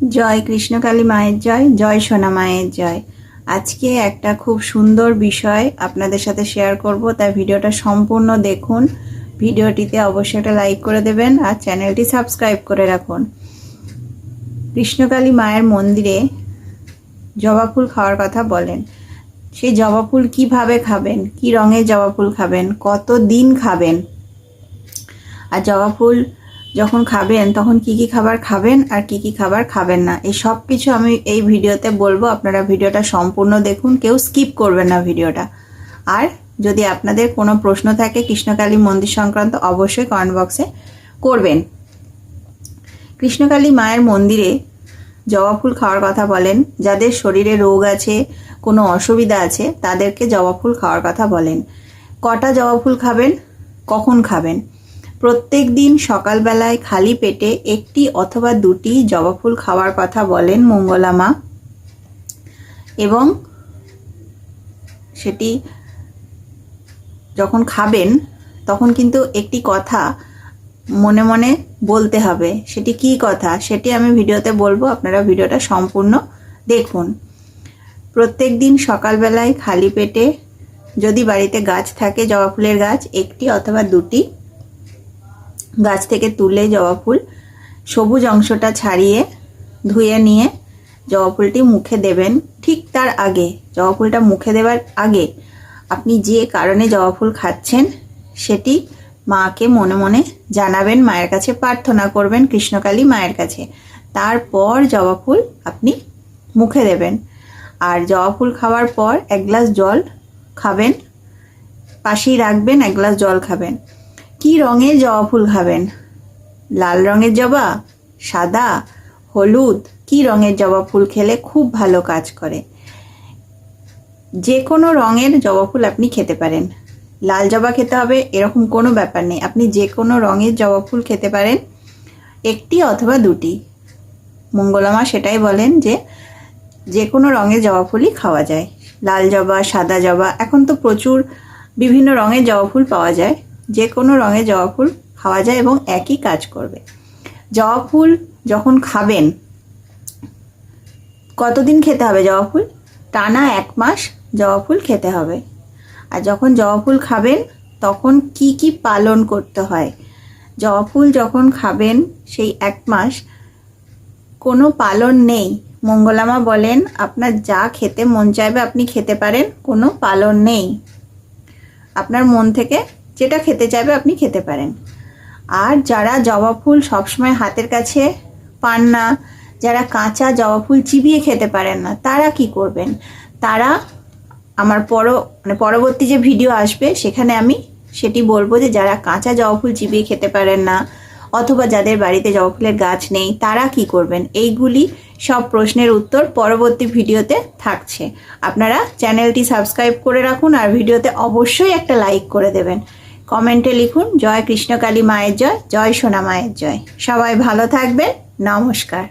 জয় কৃষ্ণকালী মায়ের জয় জয় সোনা মায়ের জয়। আজকে একটা খুব সুন্দর বিষয় আপনাদের সাথে শেয়ার করব, তাই ভিডিওটা সম্পূর্ণ দেখুন। ভিডিওটিতে অবশ্যই একটা লাইক করে দেবেন আর চ্যানেলটি সাবস্ক্রাইব করে রাখুন। কৃষ্ণকালী মায়ের মন্দিরে জবা ফুল খাওয়ার কথা বলেন। সেই জবা ফুল কীভাবে খাবেন? কি রঙের জবা ফুল খাবেন? কত দিন খাবেন? আর জবা ফুল যখন খাবেন, তখন কি কি খাবার খাবেন আর কি কি খাবার খাবেন না। এই সব কিছু আমি এই ভিডিওতে বলব। আপনারা ভিডিওটা সম্পূর্ণ দেখুন। কেউ স্কিপ করবেন না ভিডিওটা। আর যদি আপনাদের কোনো প্রশ্ন থাকে কৃষ্ণকালী মন্দির সংক্রান্ত, অবশ্যই কমেন্ট বক্সে করবেন। কৃষ্ণকালী মায়ের মন্দিরে জবা ফুল খাওয়ার কথা বলেন। যাদের শরীরে রোগ আছে, কোনো অসুবিধা আছে, তাদেরকে জবা ফুল খাওয়ার কথা বলেন। কটা জবা ফুল খাবেন? কখন খাবেন? প্রত্যেক দিন সকালবেলায় খালি পেটে একটি অথবা দুটি জবা ফুল খাওয়ার কথা বলেন মঙ্গলা মা। এবং সেটি যখন খাবেন, তখন কিন্তু একটি কথা মনে মনে বলতে হবে। সেটি কি কথা? সেটি আমি ভিডিওতে বলব, আপনারা ভিডিওটা সম্পূর্ণ দেখুন। প্রত্যেক দিন সকালবেলায় খালি পেটে যদি বাড়িতে গাছ থাকে, জবা ফুলের গাছ, একটি অথবা দুটি গাছ থেকে তুলে জবা ফুল, সবুজ অংশটা ছাড়িয়ে ধুয়ে নিয়ে জবা ফুলটি মুখে দেবেন ঠিক তার আগে। জবা ফুলটা মুখে দেবার আগে আপনি যে কারণে জবা ফুল খাচ্ছেন সেটি মাকে মনে মনে জানাবেন, মায়ের কাছে প্রার্থনা করবেন, কৃষ্ণকালী মায়ের কাছে। তারপর জবা ফুল আপনি মুখে দেবেন। আর জবা ফুল খাওয়ার পর এক গ্লাস জল খাবেন, পাশেই রাখবেন, এক গ্লাস জল খাবেন। কি রঙের জবা ফুল খাবেন? লাল রঙের জবা? সাদা? হলুদ? কি রঙের জবা ফুল খেলে খুব ভালো কাজ করে। যে কোনো রঙের জবা ফুল আপনি খেতে পারেন। লাল জবা খেতে হবে এরকম কোনো ব্যাপার নেই। আপনি যে কোনো রঙের জবা ফুল খেতে পারেন, একটি অথবা দুটি। মঙ্গলামা সেটাই বলেন যে যে কোনো রঙের জবা ফুলই খাওয়া যায়। লাল জবা, সাদা জবা, এখন তো প্রচুর বিভিন্ন রঙের জবা ফুল পাওয়া যায়। যে কোনো রঙে জবা ফুল খাওয়া যায় এবং একই কাজ করবে। জবা ফুল যখন খাবেন, কতদিন খেতে হবে জবা ফুল? টানা এক মাস জবা ফুল খেতে হবে। আর যখন জবা ফুল খাবেন, তখন কি কি পালন করতে হয়? জবা ফুল যখন খাবেন সেই এক মাস, কোনো পালন নেই। মঙ্গলামা বলেন, আপনার যা খেতে মন চাইবে আপনি খেতে পারেন, কোনো পালন নেই। আপনার মন থেকে যেটা খেতে চাইবে আপনি খেতে পারেন। আর যারা জবা ফুল সবসময় হাতের কাছে পান না, যারা কাঁচা জবা ফুল চিবিয়ে খেতে পারেন না, তারা কি করবেন? তারা আমার পর মানে পরবর্তী যে ভিডিও আসবে, সেখানে আমি সেটি বলব যে যারা কাঁচা জবা ফুল চিবিয়ে খেতে পারেন না, অথবা যাদের বাড়িতে জবা ফুলের গাছ নেই, তারা কি করবেন? এইগুলি সব প্রশ্নের উত্তর পরবর্তী ভিডিওতে থাকছে। আপনারা চ্যানেলটি সাবস্ক্রাইব করে রাখুন, আর ভিডিওতে অবশ্যই একটা লাইক করে দেবেন। কমেন্টে লিখুন জয় কৃষ্ণকালী মায়ের জয় জয় সোনা মায়ের জয়। সবাই ভালো থাকবেন নমস্কার।